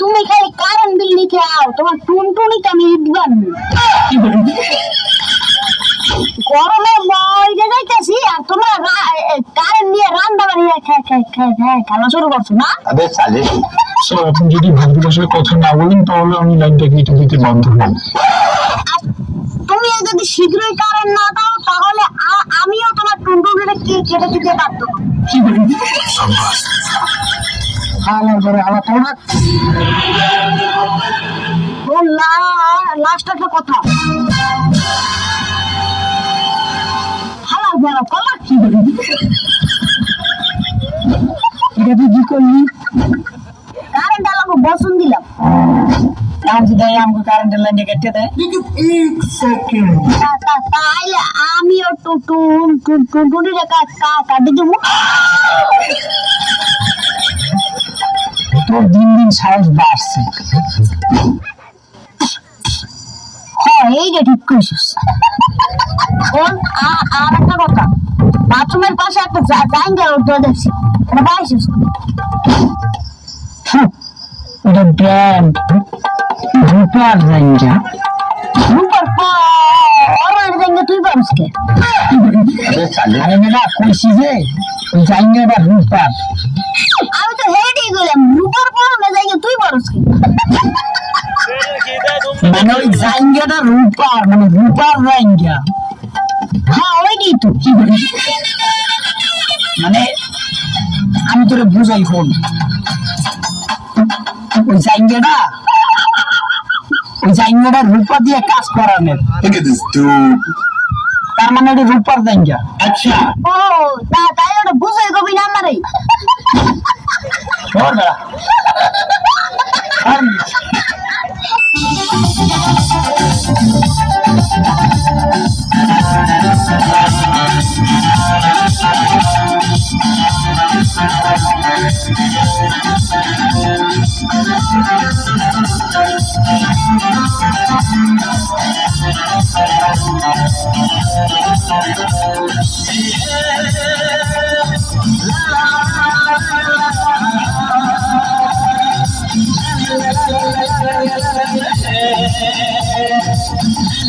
তুমি খালি কারণ বিল নিতে আও তোমার টুনটুনি তো আমি ইটবান গরমে মরে যাইতেছি আর তোমার কারেন্ট নিয়ে রান্না বাড়ি খেলা শুরু করছ না? আরে সালে শোনো এখন যদি ভাগ্যের সাথে কথা না বলেন তাহলে আমি লাইনটা কেটে দিতে বাধ্য হব তুমি যদি শীঘ্রই কারেন্ট না দাও তাহলে আমিও তোমার টুনটুনিটা কেটে দিতে বাধ্য হব। আমার ঘরে আমার তো না লাস্ট একটা কথা হালাল বড় কলা কি এটা তুই কি করলি কারেন্ট আলামো বসন দিলাম কাম যদি আমাকে কারেন্টের লাইনে তোর দিন দিন সাহস বাড়ছে। হ্যাঁ এই যে ঠিক কইছিস। শোন আর একটা কথা। বাথরুমের পাশে একটা জাঙ্গা উঠতে দেখছি। এটা পাইছিস? হ্যাঁ, ওটা ব্র্যান্ড রূপার জাঙ্গা রূপার পরের জাঙ্গা তুই পারিস আরে বেটা যে ওই জাঙ্গাটা রূপার। কইলাম মানে রূপার তুই বড়স মানে মানে রূপার হ্যাঁ, তো। মানে আমি তোরে বুঝাই ফোন ওই জাঙ্গিয়াটা ওই জাঙ্গিয়াটা রূপা দিয়ে কাজ করানোর। তার মানে ওটা রূপার জাঙ্গিয়া আচ্ছা। ও ধর বেড়া Yeah.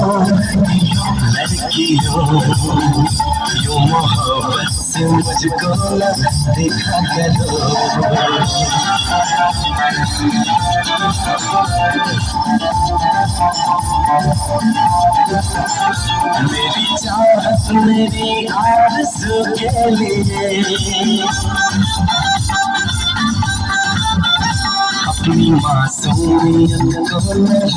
let मेरी चाहत मेरी आरज़ू के लिए मासूमियत को न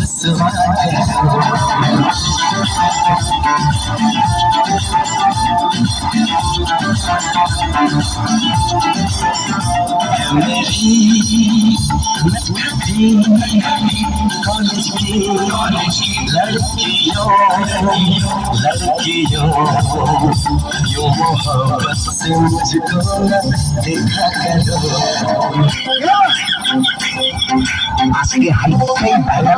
लड़कियों लड़कियों यो मोहब्बत से मुझको न देखा करो আজকে হাইটাই ভালো